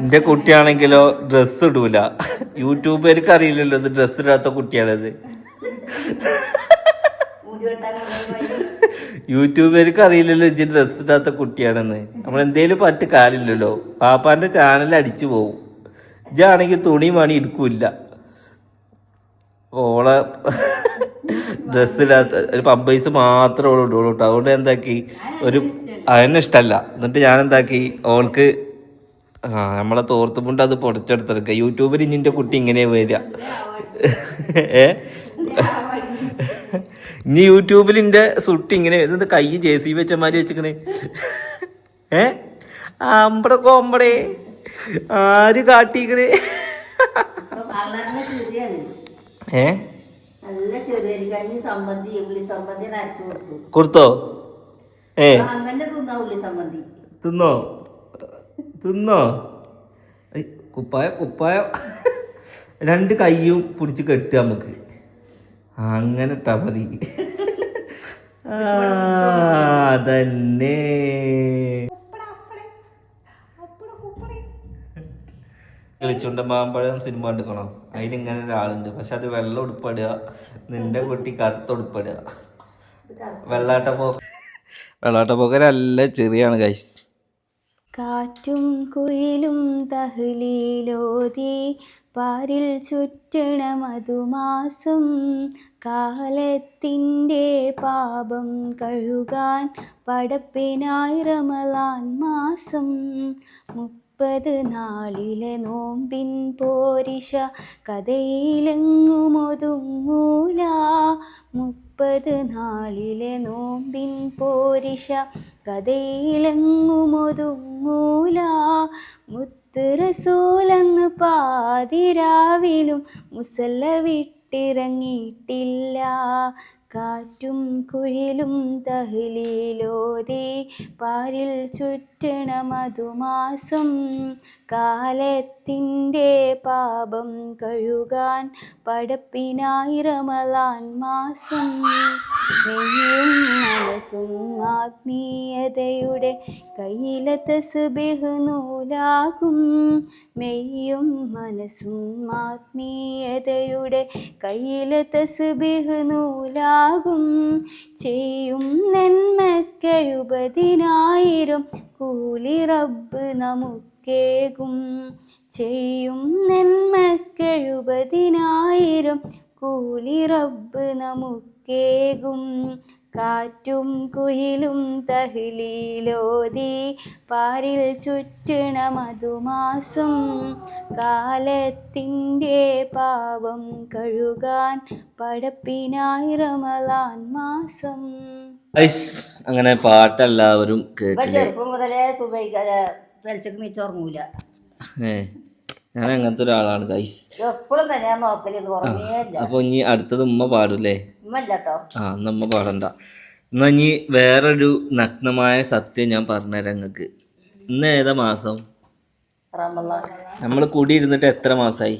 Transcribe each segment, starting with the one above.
എന്റെ കുട്ടിയാണെങ്കിലോ ഡ്രസ് ഇടൂല. യൂട്യൂബർക്ക് അറിയില്ലല്ലോ ഇത് ഡ്രസ് ഇടാത്ത കുട്ടിയാണത്. യൂട്യൂബുകാർക്ക് അറിയില്ലല്ലോ ഇജ്ജ് ഡ്രസ് ഇടാത്ത കുട്ടിയാണെന്ന്. നമ്മൾ എന്തേലും പറ്റ് കാലില്ലല്ലോ പാപ്പാന്റെ ചാനൽ അടിച്ചു പോവും. ഇജാണെങ്കിൽ തുണി മണി എടുക്കൂല ഓളെ ഡ്രസ് ഇടാത്ത ഒരു പമ്പൈസ് മാത്രമേ ഓൾ ഇടുള്ളൂ കേട്ടോ അതുകൊണ്ട് എന്താക്കി? ഒരു അതിനെ ഇഷ്ടമല്ല എന്നിട്ട് ഞാൻ എന്താക്കി ഓൾക്ക് ആ നമ്മളെ തോർത്തുമുണ്ട് അത് പൊടിച്ചെടുത്തെടുക്കുക യൂട്യൂബിൽ ഇഞ്ഞിന്റെ കുട്ടി ഇങ്ങനെ വരിക. ഏ? ഇനി യൂട്യൂബിൽ ഇന്റെ സുട്ടി ഇങ്ങനെ വരുന്നത് കൈ ജെ സി വെച്ചമാരി വെച്ചിക്കണേ ഏ? അമ്പടെ കോമ്പടേ. ആര് കാട്ടിക്കണേ? ഏ? കൊടുത്തു. ഏ? തിന്നോ? തിന്നോ? കുപ്പായം കുപ്പായ. രണ്ട് കൈയും പിടിച്ച് കെട്ടുക നമുക്ക്. അങ്ങനെ ഇട്ടാ അതന്നെ. കിളിച്ചുണ്ട മാമ്പഴം സിനിമ എടുക്കണം അതിനിങ്ങനെ ഒരാളുണ്ട്. പക്ഷെ അത് വെള്ളം ഉടുപ്പിടുക. നിന്റെ കുട്ടി കറുത്ത ഉടുപ്പിടുക. വെള്ളാട്ട പോക്ക. വെള്ളാട്ട പോക്കരല്ല ചെറിയാണ് കൈസ് കാറ്റും കുയിലും തഹ്ലീലോതി പാരിൽ ചുറ്റണ മധുമാസം കാലത്തിന്റെ പാപം കഴുകാൻ പടപ്പിനായി റമലാൻ മാസം. മുപ്പത് നാളിലെ നോമ്പിൻ പോരിഷ കഥയിലെങ്ങുമൊതുങ്ങൂല. മുപ്പത് നാളിലെ നോമ്പിൻ പോരിഷ കഥയിളങ്ങുമൊതുങ്ങൂല മുത്തുറസൂലെന്ന് പാതിരാവിലും മുസല്ല വിട്ടിറങ്ങിയിട്ടില്ല കാറ്റും കുഴിലും തഹ്ലീലോതി പാരിൽ ചുറ്റണ മധുമാസം കാലത്തിന്റെ പാപം കഴുകാൻ പടപ്പിനായി റമലാൻ മാസം. ആത്മീയതയുടെ കയ്യിലത്തെ സുബിഹ് നൂലാകും. മെയ്യും മനസ്സും ആത്മീയതയുടെ കയ്യിലത്തെ സുബിഹ് നൂലാകും. ചെയ്യും നന്മക്കെഴുപതിനായിരം കൂലി റബ്ബ് നമുക്കേകും. ചെയ്യും നന്മക്കെഴുപതിനായിരം കൂലി റബ്ബ് നമുക്കേകും. കാറ്റും കുയിലും തഹിലീലോതി പാരിൽ ചുറ്റണ മധുമാസം കാലത്തിന്റെ പാപം കഴുകാൻ പടപ്പിനായി റമലാൻ മാസം. ഐസ് അങ്ങനെ പാട്ടെല്ലാവരും ചെറുപ്പം മുതലേ സുബൈക്കാര വെളിച്ചക്ക് നീച്ചോർങ്ങൂല ഏ. ഞാൻ അങ്ങനത്തെ ഒരാളാണ് ഗൈസ് എപ്പോഴും അപ്പൊ ഇനി അടുത്തത് ഉമ്മ പാടൂലേ ഉമ്മല്ല ആ എന്നാ ഉമ്മ പാടണ്ട. എന്നാ ഇനി വേറൊരു നഗ്നമായ സത്യം ഞാൻ പറഞ്ഞുതരാം നിങ്ങൾക്ക് ഇന്ന് ഏതാ മാസം? നമ്മൾ കൂടി ഇരുന്നിട്ട് എത്ര മാസായി?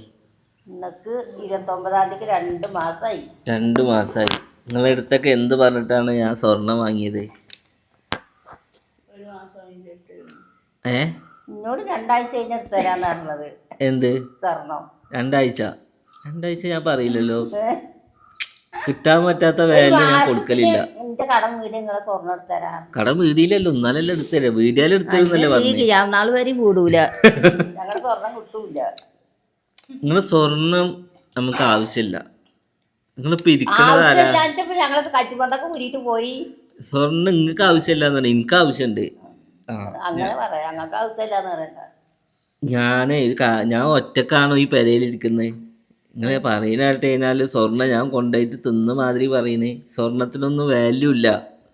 ഇന്നക്ക് ഇരുപത്തൊമ്പതാം തീയതിക്ക് രണ്ട് മാസമായി രണ്ട് മാസമായി നിങ്ങളുടെ അടുത്തൊക്കെ എന്ത് പറഞ്ഞിട്ടാണ് ഞാൻ സ്വർണം വാങ്ങിയത്? ഏ? എന്നോട് രണ്ടാഴ്ച കഴിഞ്ഞെടുത്ത് തരാന്ന് പറഞ്ഞത്. എന്ത്? സ്വർണം. രണ്ടാഴ്ച? രണ്ടാഴ്ച ഞാൻ പറയില്ലല്ലോ. കിട്ടാൻ പറ്റാത്ത വാല്യൂ ഞാൻ കൊടുക്കലില്ല. എന്റെ കടം വീട് നിങ്ങളെ സ്വർണം എടുത്തു തരാം കട വീടിയിലല്ലോ ഇന്നാലല്ലേ എടുത്തരാ വീടിയാലും എടുത്തരുന്നല്ലേ പറഞ്ഞു. കൂടൂല ഞങ്ങളുടെ സ്വർണം കിട്ടൂല. നിങ്ങളെ സ്വർണം നമുക്ക് ആവശ്യമില്ല. നിങ്ങൾ ആവശ്യമില്ലാഞ്ഞിട്ടിപ്പോ ഞങ്ങൾ കച്ചുപന്തൊക്കെ ഊരിയിട്ട് പോയി. സ്വർണം നിങ്ങൾക്ക് ആവശ്യമില്ല എന്നാണ് എനിക്ക് ആവശ്യമുണ്ട് അങ്ങനെ പറയാം. ഞങ്ങൾക്ക് ആവശ്യമില്ലാന്ന് പറയണ്ട. ഞാനേ ഒരു ഞാൻ ഒറ്റക്കാണോ ഈ പെരയിലിരിക്കുന്നത് നിങ്ങളെ പറയുന്നതായിട്ട് കഴിഞ്ഞാൽ സ്വർണ ഞാൻ കൊണ്ടുപോയിട്ട് തിന്ന മാതിരി പറയുന്നേ സ്വർണത്തിനൊന്നും വാല്യൂ ഇല്ല.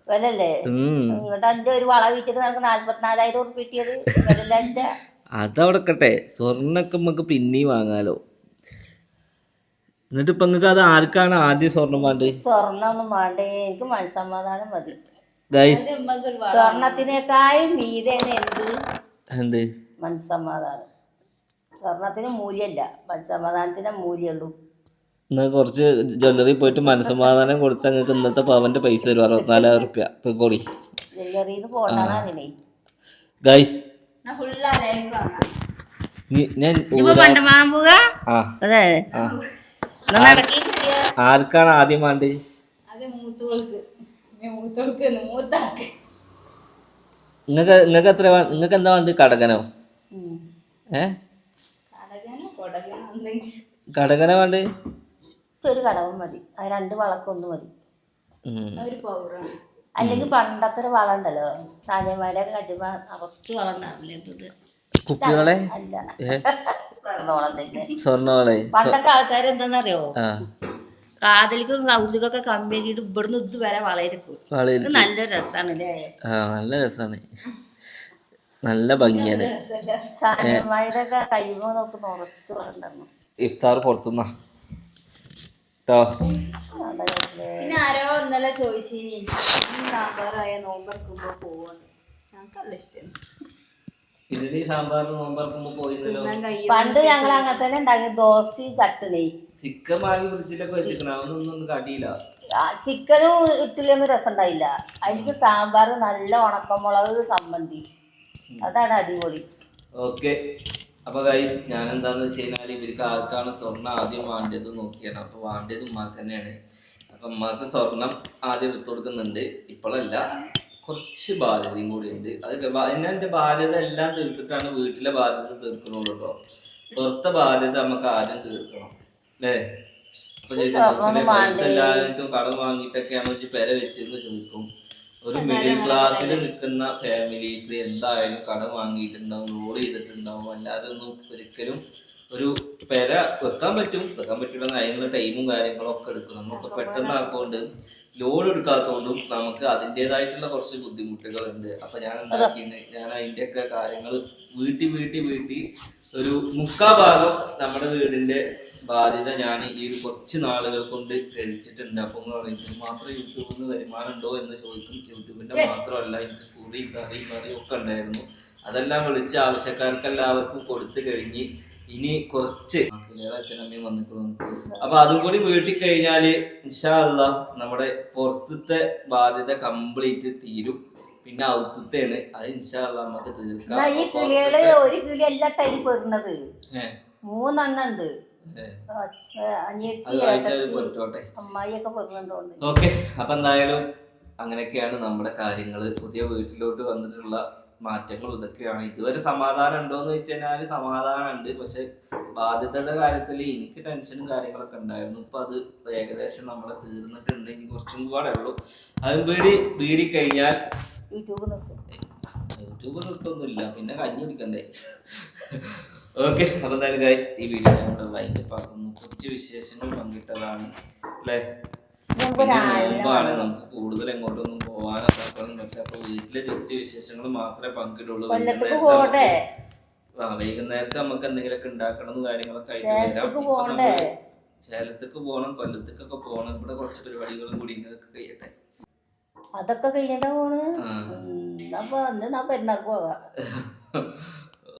വിലല്ലേ. ഇങ്ങോട്ട് ഒരു വള വീട്ടിൽ നമുക്ക് നാല്പത്തിനാലായിരം ഉറുപ്പ് കിട്ടിയത് വിലല്ല എന്റെ അതവിടെക്കട്ടെ സ്വർണൊക്കെ നമുക്ക് പിന്നെയും വാങ്ങാലോ. എന്നിട്ട് ഇപ്പൊ നിങ്ങൾക്ക് അത് ആർക്കാണ് ആദ്യം സ്വർണം വേണ്ടത്? സ്വർണം വേണ്ടേ. എനിക്ക് മനസ്സമാധാനം മതി. ഗൈസ് സ്വർണത്തിനേക്കാളും മീതേനെ എന്ത്? എന്ത്? മനസ്സമാധാനം സ്വർണത്തിന് മൂല്യമില്ല മനസ്സമാധാനത്തിനെ മൂല്യമുള്ളൂ എന്നാ കുറച്ച് ജ്വല്ലറി പോയിട്ട് മനസ്സമാധാനം കൊടുത്താൽ നിങ്ങൾക്ക് ഇന്നത്തെ പവന്റെ പൈസ വരും അറുപത്തിനാലായിരം റുപ്യ. പോയിക്കോളി ജ്വല്ലറിയിൽ അറിയണേ. ഗൈസ് നീ- ഞാൻ ആർക്കാണ് ആദ്യം വേണ്ടത് അത് മൂത്തോൾക്ക് മൂത്താക്ക്. നിങ്ങൾക്ക് നിങ്ങൾക്ക് എത്ര നിങ്ങൾക്ക് എന്താ വേണ്ടത്? കടകനോ? ഏ? കടകനോ? വേണ്ടത്? ഒരു കടവും മതി. അത് രണ്ട് വളക്കൊന്ന് മതി. അല്ലെങ്കിൽ പണ്ടത്തെ ഒരു വളം ഉണ്ടല്ലോ. കുറച്ച് വളം ഉണ്ടാവില്ലേ കുപ്പികളെ അല്ല. സ്വർണവളം പണ്ടൊക്കെ ആൾക്കാർ എന്താണെന്നറിയോ കാതിലേക്കും കൗതികൊക്കെ കമ്പിയാക്കിയിട്ട് ഇവിടുന്ന് ഇത് വരെ വളയിരിക്കും ഇത് നല്ല രസമാണ് അല്ലേ ആ നല്ല രസാണ്. നല്ല ഭംഗിയാണ്. ഇഫ്താർ പുറത്തുനിന്നാ കേട്ടോ പിന്നെ ആരോ ഇന്നലെ ചോദിച്ചു സാമ്പാറായ നോമ്പറക്കുമ്പോ പോവാന്ന്. ഞങ്ങൾക്കല്ല ഇഷ്ടം. ഇഡലി സാമ്പാർ നോമ്പറക്കുമ്പോ പോയിരുന്നല്ലോ. ഞാൻ പണ്ട് ഞങ്ങൾ അങ്ങനെ തന്നെ ഉണ്ടാക്കി ദോശയും ചട്ടണി ചിക്കൻ വാങ്ങി ഫ്രിഡ്ജിലൊക്കെ വെച്ചിരിക്കണം അതൊന്നും ഒന്നും കാട്ടിയില്ല ചിക്കനും ഇട്ടിലൊന്നും രസം ഉണ്ടായില്ല അതിലേക്ക് സാമ്പാർ നല്ല ഉണക്കമുളക് സമ്മന്തി അതാണ് അടിപൊളി. ഓക്കെ. അപ്പൊ ഗൈസ് ഞാൻ എന്താന്ന് വെച്ച് കഴിഞ്ഞാൽ ഇവർക്ക് ആർക്കാണ് സ്വർണം ആദ്യം വാണ്ടിയത് നോക്കിയാണ്. അപ്പൊ വാണ്ടിയത് ഉമ്മാക്ക് തന്നെയാണ്. അപ്പൊ ഉമ്മാക്ക് സ്വർണം ആദ്യം എടുത്തു കൊടുക്കുന്നുണ്ട്. ഇപ്പോഴല്ല. കുറച്ച് ബാധ്യതയും കൂടി ഉണ്ട്. അത് എന്നെ എന്റെ ബാധ്യത എല്ലാം തീർത്തിട്ടാണ് വീട്ടിലെ ബാധ്യത തീർക്കണുള്ളൂ കേട്ടോ പുറത്തെ ബാധ്യത നമുക്ക് ആദ്യം തീർക്കണം. അല്ലേ അപ്പൊ ചോദിക്കും, "ഗൾഫിലെ പൈസ കടം വാങ്ങിയിട്ടൊക്കെയാണ് വെച്ച് പെര വെച്ചെന്ന് ചോദിക്കും. ഒരു മിഡിൽ ക്ലാസ്സിൽ നിൽക്കുന്ന ഫാമിലീസ് എന്തായാലും കടം വാങ്ങിയിട്ടുണ്ടാവും ലോഡ് ചെയ്തിട്ടുണ്ടാവും. അല്ലാതെ ഒന്നും ഒരിക്കലും ഒരു പെര വെക്കാൻ പറ്റും വെക്കാൻ പറ്റില്ല അതിനുള്ള ടൈമും കാര്യങ്ങളും ഒക്കെ എടുക്കും നമുക്ക് പെട്ടെന്ന് ആക്കൊണ്ട് ലോഡ് എടുക്കാത്തതുകൊണ്ടും നമുക്ക് അതിന്റെതായിട്ടുള്ള കുറച്ച് ബുദ്ധിമുട്ടുകളുണ്ട്. അപ്പൊ ഞാൻ എന്താക്കിയിട്ട് ഞാൻ അതിന്റെയൊക്കെ കാര്യങ്ങൾ വീട്ടി വീട്ടി വീട്ടി ഒരു മുക്കാ ഭാഗം നമ്മുടെ വീടിന്റെ ബാധ്യത ഞാൻ ഈ ഒരു കുറച്ച് നാളുകൾ കൊണ്ട് കഴിച്ചിട്ടുണ്ട്. അപ്പൊ നിങ്ങൾ പറയും "ഇത് മാത്രം യൂട്യൂബിൽ നിന്ന് വരുമാനം ഉണ്ടോ എന്ന് ചോദിക്കും. യൂട്യൂബിന്റെ മാത്രമല്ല എനിക്ക് കുറി കറി കറി ഒക്കെ ഉണ്ടായിരുന്നു. അതെല്ലാം വിളിച്ച് ആവശ്യക്കാർക്ക് എല്ലാവർക്കും കൊടുത്തു കഴിഞ്ഞ് ഇനി കുറച്ച് അച്ഛനമ്മയും വന്നിട്ടുണ്ട് അപ്പൊ അതും കൂടി വീട്ടിൽ കഴിഞ്ഞാൽ ഇൻഷാല്ല നമ്മുടെ പുറത്തത്തെ ബാധ്യത കംപ്ലീറ്റ് തീരും. പിന്നെ ഔത്തത്തേണ് അത് ഇൻഷാല്ല നമുക്ക് തീർക്കാം. ഈ കിളികൾ ഒരു കിളി എല്ലാ ടൈം ഏഹ് മൂന്നെണ്ണം ഉണ്ട്. അമ്മായിയൊക്കെ ഓക്കെ. അപ്പൊ എന്തായാലും അങ്ങനെയൊക്കെയാണ് നമ്മുടെ കാര്യങ്ങൾ പുതിയ വീട്ടിലോട്ട് വന്നിട്ടുള്ള മാറ്റങ്ങൾ ഇതൊക്കെയാണ്. ഇതുവരെ സമാധാനം ഉണ്ടോ എന്ന് വെച്ച് കഴിഞ്ഞാൽ സമാധാനം ഉണ്ട്. പക്ഷെ ബാധ്യതയുടെ കാര്യത്തിൽ എനിക്ക് ടെൻഷനും കാര്യങ്ങളൊക്കെ ഉണ്ടായിരുന്നു. ഇപ്പൊ അത് ഏകദേശം നമ്മളെ തീർന്നിട്ടുണ്ട്. ഇനി കുറച്ചും കൂടെ ഉള്ളൂ. അതും പേടി വീടി കഴിഞ്ഞാൽ യൂട്യൂബ് നിർത്തും. യൂട്യൂബ് നിർത്തൊന്നുമില്ല. പിന്നെ കഞ്ഞി കുടിക്കണ്ടേ? ഓക്കെ അപ്പൊ എന്തായാലും ഗൈസ് ഈ വീഡിയോ നമ്മുടെ വൈൻഡപ്പ് ആക്കുന്നു. കുറച്ച് വിശേഷങ്ങൾ പങ്കിട്ടതാണ്. അല്ലേ? പിന്നെ നമുക്ക് കൂടുതൽ എങ്ങോട്ടൊന്നും ആക്കാനും പറ്റില്ല. അപ്പൊ വീട്ടിലെ ജസ്റ്റ് വിശേഷങ്ങൾ മാത്രമേ പങ്കിടുള്ളൂ. ആ വൈകുന്നേരത്ത് നമുക്ക് എന്തെങ്കിലുമൊക്കെ ഉണ്ടാക്കണം കാര്യങ്ങളൊക്കെ ആയിട്ട് ചേലത്തേക്ക് വരാം. ചേലത്തേക്ക് പോകണം കൊല്ലത്തേക്കൊക്കെ പോകണം. ഇവിടെ കുറച്ച് പരിപാടികളും കൂടി ഇതൊക്കെ കഴിയട്ടെ. അതൊക്കെ കഴിഞ്ഞിട്ടാ പോണ്. അപ്പൊ പെരുന്നാക്ക് പോകാം.